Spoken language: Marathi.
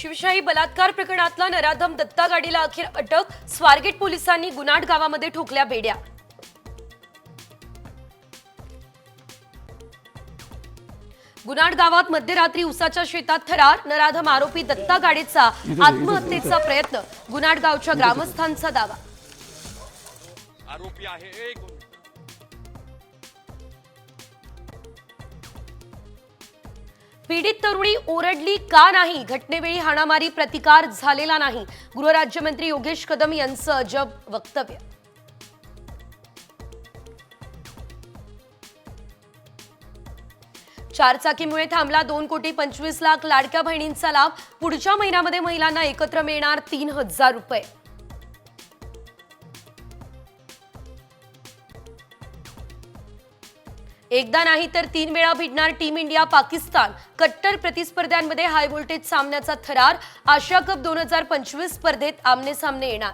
शिवशाही बलात्कार प्रकरणातला नराधम दत्ता गाडीला अखेर अटक स्वारगेट पोलिसांनी गुनाड गावामध्ये ठोकल्या बेड्या. गुनाड गावात मध्यरात्री उसाच्या शेतात थरार नराधम आरोपी दत्ता गाडेचा आत्महत्येचा प्रयत्न गुनाड गावच्या ग्रामस्थांचा दावा. आरोपी आहे पीडित तरुणी ओरडली का नाही? घटनेवेळी हाणामारी प्रतिकार झालेला नाही. गृहराज्यमंत्री योगेश कदम यांचं अजब वक्तव्य. चारचाकीमुळे थांबला दोन कोटी पंचवीस लाख लाडक्या बहिणींचा लाभ. पुढच्या महिन्यामध्ये महिलांना एकत्र मिळणार तीन हजार रुपये. एकदा नाही तर तीन वेळा भिडणार टीम इंडिया पाकिस्तान. कट्टर प्रतिस्पर्ध्यांमध्ये हाय व्होल्टेज सामन्याचा थरार. आशिया कप दोन हजार पंचवीस स्पर्धेत आमने सामने येणार.